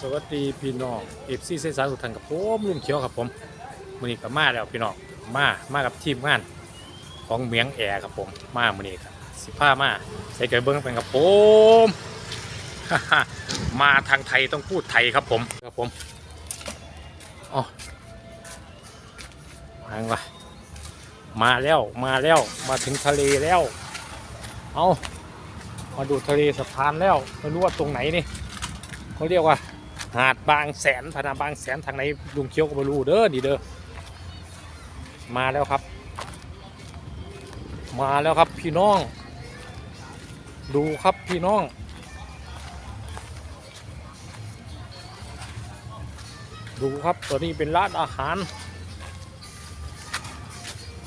สวัสดีพี่น้องเอฟซีเซสารทุท่านกับผมลุงเขียวครับผมมือนี้ก็มาแล้วพี่น้องมามากับทีมงาน ของเมียงแอร์ครับผมมามือนี้ครับสิผ้ามาใส่เกิดเบิ้งเป็นกับผมมาทางไทยต้องพูดไทยครับผมครับผมอ๋อมาไงวะมาแล้วมาแล้วมาถึงทะเลแล้ว เอามาดูทะเลสะพานแล้วไม่รู้ว่าตรงไหนนี่เขาเรียกว่า หาดบางแสนพนาบางแสนทางไหนลุงเคี้ยวก็ไม่รู้เด้อนี่เด้อมาแล้วครับ มาแล้วครับพี่น้อง ดูครับพี่น้อง ดูครับตัวนี้เป็นร้านอาหาร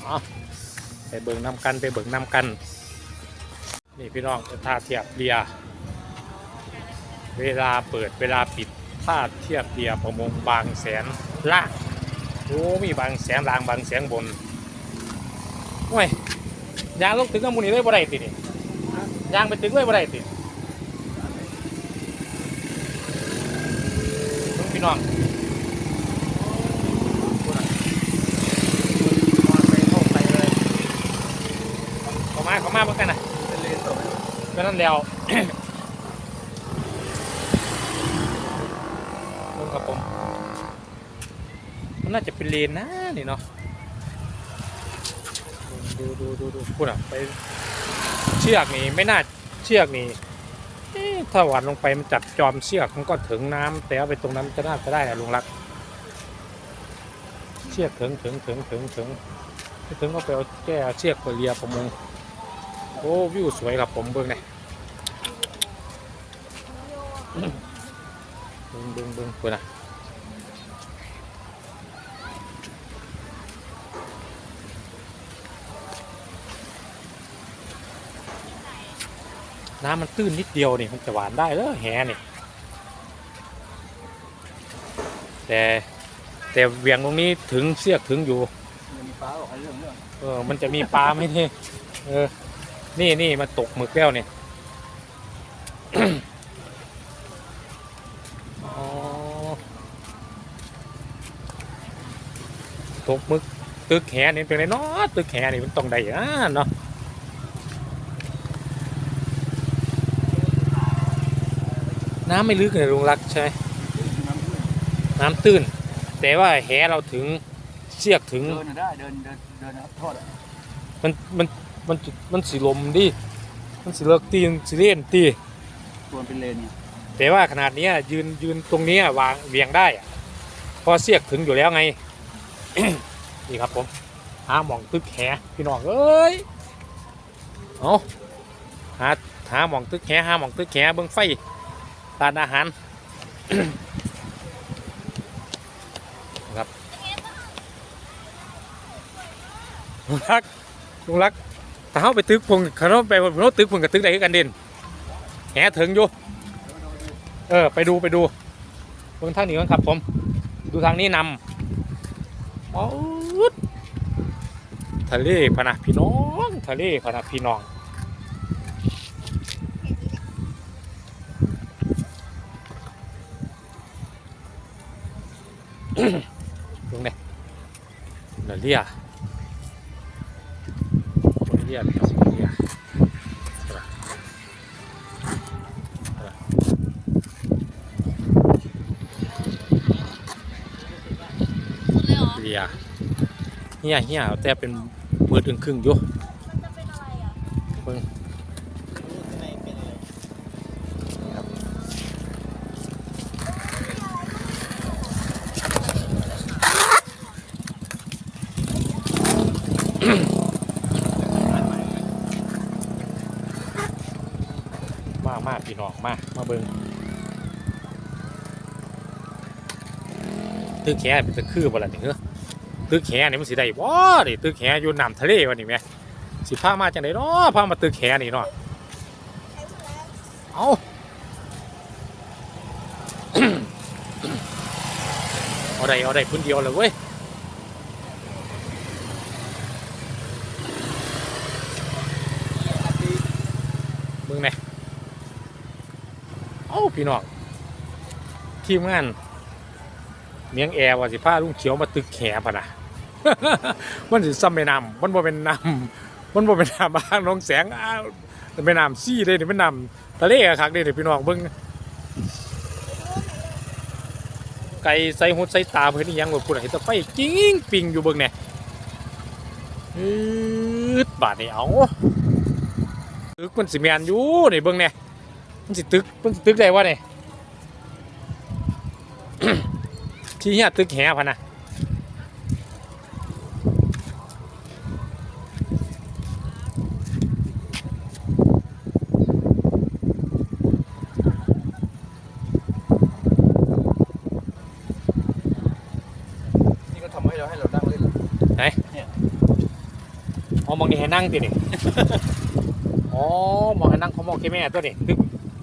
เอาไปเบิ่งนำกันไปเบิ่งนำกัน นี่พี่น้องท่าเทียบเรือเวลาเปิดเวลาปิด ท่าเทียบเรือประมงบางแสนล่างโอ้มีบางแสนล่างบางแสนบนโอ้ยยางลงถึงกับมูนี่เลยบ่ได้ตินี่ยางไปถึงเลยบ่ได้ติลุงพี่น้องพูดน่ะมอเตอร์ไซค์เข้าไปเลยเข้ามาเข้ามาเมื่อกันนะก็นั่นแล้ว ครับผม มันน่าจะเป็นเลนนะนี่เนาะ ดูดูดูดูพูดอะไป เชือกนี่ไม่น่าเชือกนี่ถ้าหวานลงไปมันจับจอมเชือกมันก็ถึงน้ำแต่เอาไปตรงนั้นจะน่าจะได้อะลุงรัก เชือกถึงถึงถึงถึงถึงถึงก็ไปเอาแก้เชือกไปเรียประมงโอ้วิวสวยครับผมเบิ่งหน่อย เบิ่งเบิ่งเบิ่งพูดอะน้ำมันตื้นนิดเดียวนี่มันจะหวานได้แล้วแหนี่แต่แต่เวียงตรงนี้ถึงเสียกถึงอยู่มีปลาออกให้เรื่องเรื่องเออมันจะมีปลาไหมนี่เออนี่นี่มันตกหมึกแล้วเนี่ย ตกหมึกตึกแหนี่เป็นไรเนาะตึกแหนี่มันต้องได้อะเนาะน้ำไม่ลึกเลยลุงรักใช่ไหมน้ำขึ้นน้ำตื้น แต่ว่าแหเราถึงเสียกถึง เดินน่ะได้เดินเดินเดินนะครับทอดอะมันมันมันมันสีลมดิ มันสีเลิกตีนสีเล่นตีตัวมันเป็นเลนเนี่ยแต่ว่าขนาดเนี้ยยืนยืนตรงเนี้ยวางเวียงได้อะเพอเสียกถึงอยู่แล้วไง นี่ครับผมหาหมองตึกแหพี่น้องเอ้ยเอาหาหาหมองตึกแหหาหมองตึกแหเบิ้งไฟร้านอาหารครับลุงรักลุงรักถ้าเขาไปตึกพงเขาไปพงตึกพงกับตึกใดกันเด่นแหถึงอยู่เออไปดูไปดูเบื้องทางนี้ก่อนครับผม ดูทางนี้นำ ป๊อดทะเลพะนะพี่น้อง ทะเลพะนะพี่น้องลงเนี่ยเดี๋ยวเรียเรียพี่น้อง เฮียเฮียแต่เป็นเปิดอึ่งครึ่งอยู่เบิ่งครับมามาพี่น้องมา มาเบิ่งตึกแค่เป็นตะคือบ่ล่ะนี่เหรอ ตึกแขนี่มันสิได้บ่ดิตึกแขอยู่น้ำทะเลวะนี่แม่สิพามาจังไดเนาะพามาตึกแขนี่เนาะเอาเอาได้เอาได้คนเดียวเลยเว้ยมึงไงเอ้าพี่น้องทีมงานเมียงแอร์ว่าสิพาลุงเขียวมาตึกแขพะนะ มันสิซ้ำแม่น้ำมันบ่เป็นน้ำมันบ่เป็นน้ำบ้านน้องแสงอ้าวมันเป็นน้ำซี่เด้นี่เป็นน้ำทะเลอะคักเด้นี่พี่น้องเบิ่งไก่ใส่หุดใส่ตาเพิ่นนี่ยังบ่พูดให้แตะไฟจริงปิงอยู่เบิ่งแหน่อืดบาดนี่เอาตึกมันสิแม่นอยู่นี่เบิ่งแหน่ยมันสิตึกมันสิตึกได้วะเนี่ยที่เฮียตึกแหพะนะ นี่ก็ทำให้เราให้เรานั่งเล่นเหรอ อ๋อมอง นี่ให้นั่งตินี่ อ๋อมองให้นั่งเขามองแค่แม่ตัวนี่ตึก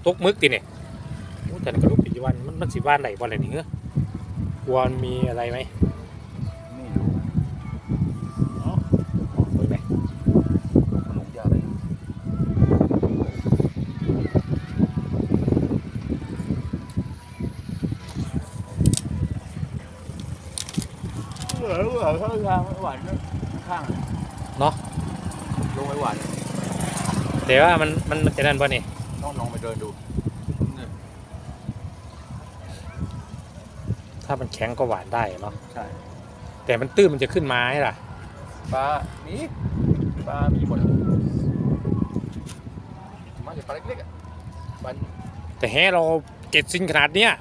ตกมึกตินี่โอ้แต่นี่ก็รู้ปีวันมันมันสิว่านไหนบ่อะไรนี่เหรอกลัวมันมีอะไรไหมไม่รู้อ๋อเบิ่งไหนมันลงยากเลยเหลือเหลือข้างทางไม่หวานข้างเนาะลงไม่ หวานแต่ว่ามันมันมันจะนั่นบ่นี่ต้องลองไปเดินดูถ้ามันแข็งก็หวานได้เนาะใช่แต่มันตื้นมันจะขึ้นมาให้ล่ะปลานี่ปลามีหมดมาจากปลาเล็กๆอะปลาแต่แฮเราเก็ดซินขนาดเนี้ย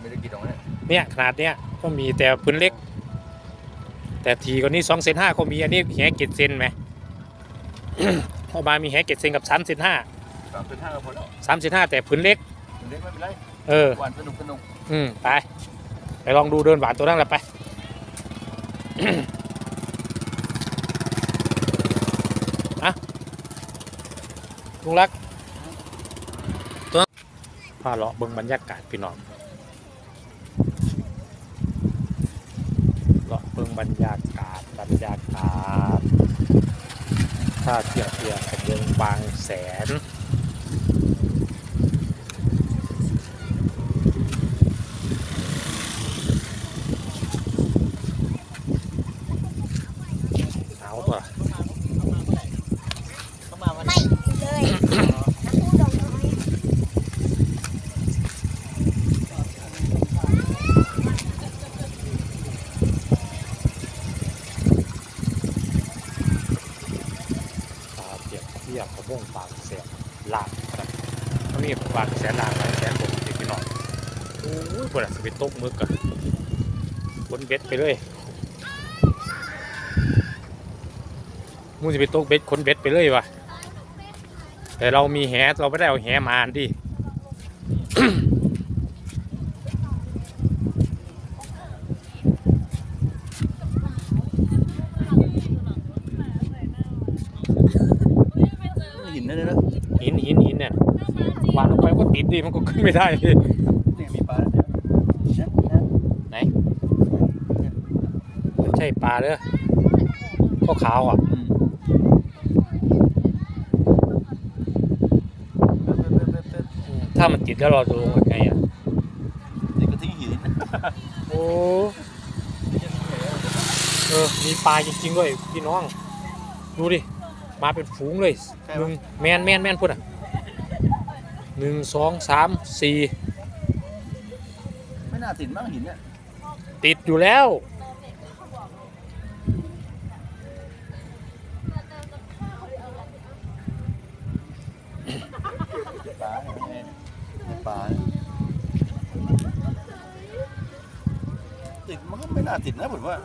ไม่ได้กินหรอกเนี่ยเนี่ยขนาดเนี้ยก็มีแต่พื้นเล็ก แต่ทีกว่านี้สองเซนห้าก็มีอันนี้แฮเก็ดเซนไหมพอมามีแฮเก็ดเซนกับสามเซนห้าสามเป็นห้าก็พอแล้วสามเซนห้าแต่พื้นเล็กเล็กไม่เป็นไรเออหวานสนุกสนุกอืมไปไปลองดูเดินหวานตัวนั้นแหละไปอะลุงรักตัวพาเลาะเบิ่งบรรยากาศพี่น้องเลาะเบรรยากาศบรรยากาศถ้าเทียบเทียบกับเมืองบางแสน เอาตัว ไม่เลยน้ำพุดอกน้อย ตาเปรียบเทียบกับงบางแสนลาดครับเขามีบางแสนลาดบางแสนผมติดไปหน่อยโอ้ยบนอะสวิตตกมึกอะบนเบ็ดไปเลยมูจะไปตกเบ็ดคนเบ็ดไปเลยวะแต่เรามีแหเราไม่ได้เอาแหมานดิ นนั่นเลยนะหินหินหินเนี่ยวางลงไปก็ติดดิมันก็ขึ้นไม่ได้เนี่ยมีปลาเนี่ยเนี่ยเนี่ยไหนมันใช่ปลาเด้อก็ขาวอะอืมเป๊ะเป๊ะเป๊ะเป๊ะถ้ามันติดแล้วเราจะลงยังไงอะนี่ก็ทิ้งหินโอ้เออมีปลาจริงๆด้วยพี่น้อง ดูดิ มาเป็นฝูงเลยใช่หปะนึ่งแมนแมนแมนพูดอะหนึ่งสองสามสี่ไม่น่าติดมั้งหินเนี่ยติดอยู่แล้ว ปลาเนี่ยปลาติดมันก็ไม่น่าติดนะผมว่า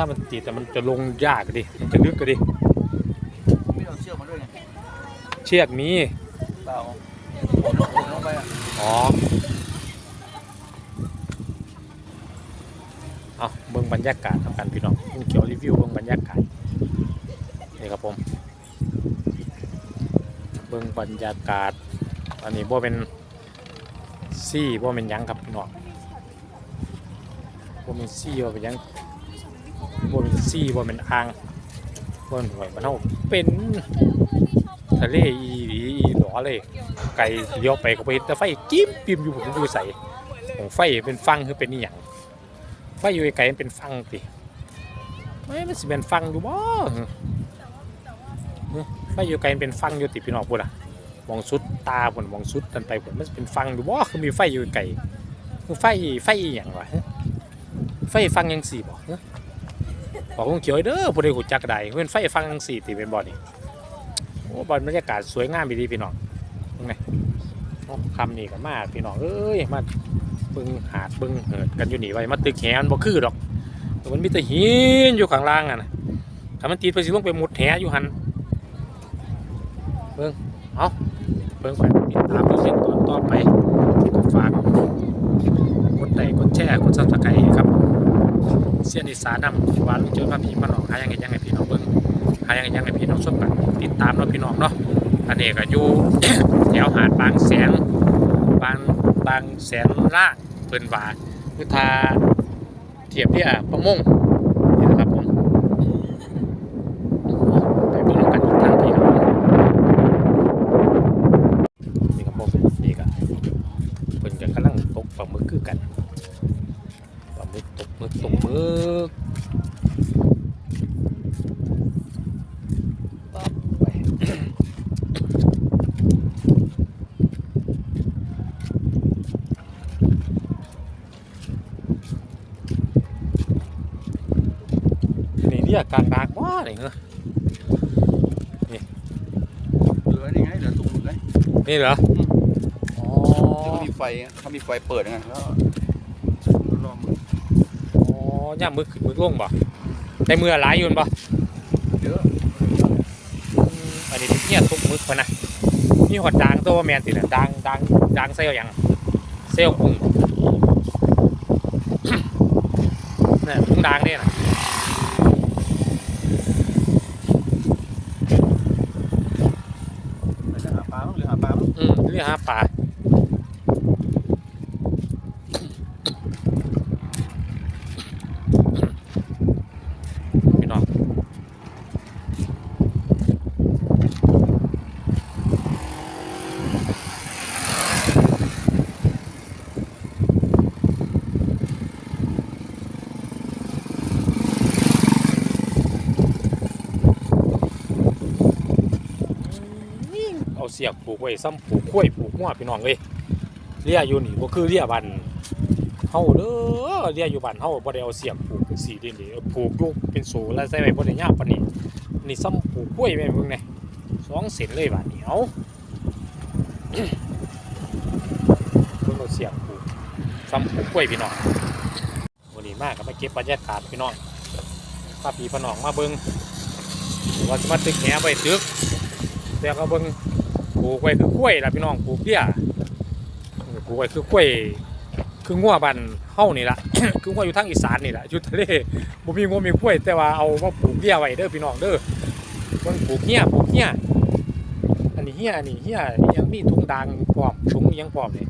ถ้ามันติดแต่มันจะลงยากอะดิ มันจะลึกก็ดิ ไม่เอาเชือกมาด้วยไงเชือกมี เปล่าผมลงผมลงไปอะอ๋อ เอาเบิ่งบรรยากาศทำกันพี่น้องลุงเขียวรีวิวเบิ่งบรรยากาศ นี่ครับผม เบิ่งบรรยากาศ อันนี้บ่เป็นซี่บ่เป็นหยังครับพี่น้องบ่เป็นซี่บ่เป็นหยัง บนซี่บ่เป็นอ่างบ่เป็นหวยมันเฮาเป็นทะเลอีหลีอีหลออเลย ไก่เลี้ยวไปก็ไปเห็นแต่ไฟจิ้มปิมอยู่ผมอยู่ใส่ของไฟเป็นฟังคือเป็นนี่อย่างไฟอยู่ไกลมันเป็นฟังติไม่มันสิเป็นฟังอยู่บ่ไฟอยู่ไกลเป็นฟังอยู่ติพี่น้องพุ่นอะมองสุดตาพุ่นมองสุดกันไปพุ่นมันเป็นฟังอยู่บ่คือมีไฟอยู่ไกลคือไฟไฟอย่างวะไฟฟังยังสี่บ่ บอกลุงเขียวเด้อผู้ใดหูจักได้เป็นไฟฟังยังสี่ติเป็นบ่นี่โอ้บอลบรรยากาศสวยงามดีพี่น้องโอ้คำนี่ก็มาพี่น้องเอ้ยมาบึงหาดบึงเหิดกันอยู่นี่ไว้มาตึกแหนบ่คือดอกมันมีแต่หินอยู่ข้างล่างอะนะถ้ามันตีไปสิลงไปหมุดแหอยู่หันเบิ่งเอาเบิ่งไปติดตามดูเส้นตอนต่อไปก็ฝากกดไลค์กดแชร์กดซับสไครต์ครับ เสียนอีสานนำว่าลุงเจอพระพี่มาหนองหายังไงยังไงพี่น้องเบิ้งหายังไงยังไงพี่น้องชมกันติดตามเนาะพี่น้องเนาะอันนี้ก็อยู่แถวหาดบางแสนบางบางแสนล่างเพิ่นว่าคือทาเทียบที่อะประมงนี่นะครับผมไปเบิ่งกันอีกทางพี่ครับนี่ครับผมนี่ก็เพิ่นก็กำลังตกปลาหมึกคือกันปลาหมึกตกหมึกตกหมึกต่อไป นี่เรีย กกลางดากว่านี่เหรอเหลือนี่ไงเหลือตุ้งเลยนี่เหรออ๋อเขามีไฟเขามีไฟเปิดไงแล้วรอมืออ๋อย่ามมือขึ้นมือลงบ่ในมือหลายอยู่บ่เยอะอืมอันนี้เนี่ยตุกมึกพะนะมีหอดดางตัวแมนตินะดางดางดางเซลล์หยังเซลล์กุ้งนี่นกุ้งดางเนี่ยนะ ไปจะหาปลาบ้างหรือหาปลา บ้างอืมเรียกหาป่าพี่น้อง เอาเสียกผูกไว้ซ้ำผูกข้วยผูกหัวพี่น้องเลยเรียอยู่นี่ก็คือเรียบันเฮาเด้อเรียอยู่บันเฮาบ่ได้เอาเสียกผูกสีนี่นี่เอาผูกอยู่เป็นโซแล้วใส่ไว้บ่ได้ยากปานนี้นี่ซ้ำผูกข้วยแม่เบิ่งแน่สองเส้นเลยบาดนี้เอาเพิ่นเอาเสียกผูกซ้ำผูกข้วยพี่น้องวันนี้มากก็มาเก็บบรรยากาศพี่น้องพาพี่พี่น้องมาเบิ่งว่าสิมาตึกแหไปตึกแต่ก็เบิ่ง ลูกไว้คือกล้วยล่ะพี่น้องปลูกเบี้ยปลูกไว้คือกล้วยคืองัวบ้านเฮานี่ละคืองัวอยู่ทางอีสานนี่ละอยู่ทะเลบ่มีงัวมีกล้วย แต่ว่าเอามาปลูกเบี้ยไว้เด้อพี่น้องเด้อเบิ่งปลูกเหี้ยปลูกเหี้ยอันนี้เหี้ยอันนี้เหี้ยยังมีถุงดางพร้อมถุงยังพร้อมนี่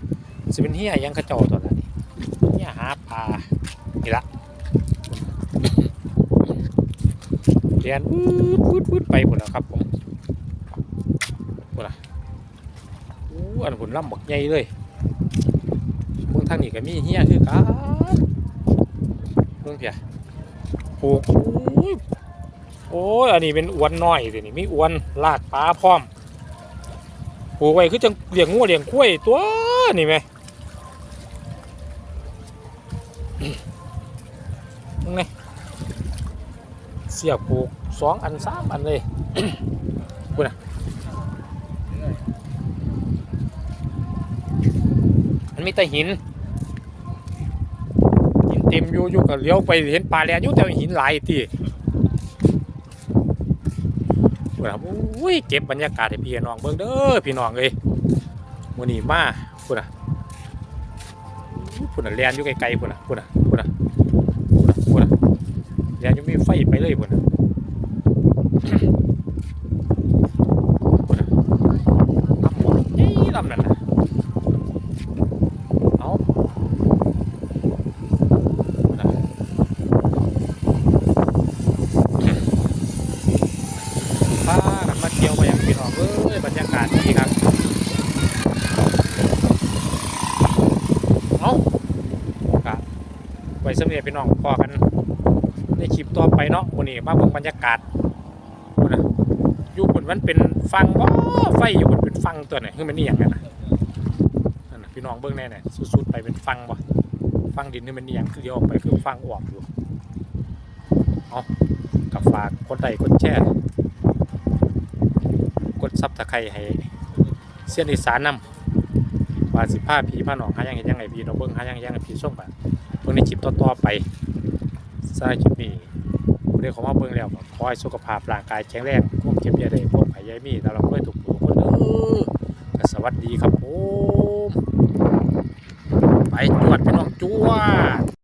สิเป็นเหี้ยยังเขาเจ้าตอนนั้นนี่เหี้ยหาปลานี่ละเรียนวืดวืดวืดไปหมดแล้วครับผม อู้อันผลล่ำบักใหญ่เลยเมืองทางนี้ก็มีเฮียคือกันเมืองเพียปลูกโอ้ยอันนี้เป็นอวนน้อยสินี่มีอวนลากปลาพร้อมปลูกไว้คือจังเลี้ยงงูเลี้ยงกล้วยตัวนี่ไหมมึงไงเสียบปลูกสองอันสามอันเลยมัน มีแต่หินหินเต็มอยู่อยู่ก็เลี้ยวไปเห็นปลาแลนอยู่แต่หินหลายทีพูดนะอุ้ยเก็บบรรยากาศให้พี่น้องเบิ่งเด้อพี่น้องเอ้ยมื้อนี้มาพูดนะพูดนะแลนอยู่ไกลๆพูดนะพูดนะพูดนะพูดนะพูดนะแลนอยู่มีไฟไปเลยพูดนะพูดนะลำหมดยี่ลำนั่นนะ เอาพากันมาเที่ยวมาอย่างพี่น้องเอ้ยบรรยากาศดีครับ ว้สำเนียพี่น้องพอกันในคลิปต่อไปเนาะวันนี้มาเบิ่งบรรยากาศนน่ะอยู่บนมันเป็นฟังบ่ไฟอยู่บนเป็นฟังตัวไหนคือมันนี่อย่างนั้นนะนั่นน่ะพี่น้องเบิ่งแน่เนี่ยสุดๆไปเป็นฟังบ่ฟังดินนี่มันนี่อย่างคือเดียวออกไปคือฟังออกอยู่เอากับฝากกดไลค์กดแชร์กดซับตะไคร้ให้เสียนอีสานนำว่าสิพาผีพาหนองหายังเห็นยังไงพี่น้องเบิ่งหายังเห็นยังไงพี่ส่งไป บิ่งในคลิปต่อๆไปสำหรับคลิปนี้ผู้ใดเของมาเบิ่งแล้วก็ขอให้สุขภาพร่างกายแข็งแรงควบเก็บอยาได้พวกไผยายมีตลอดด้วยทุกผู้ทุกคนเด้อก็สวัสดีครับผม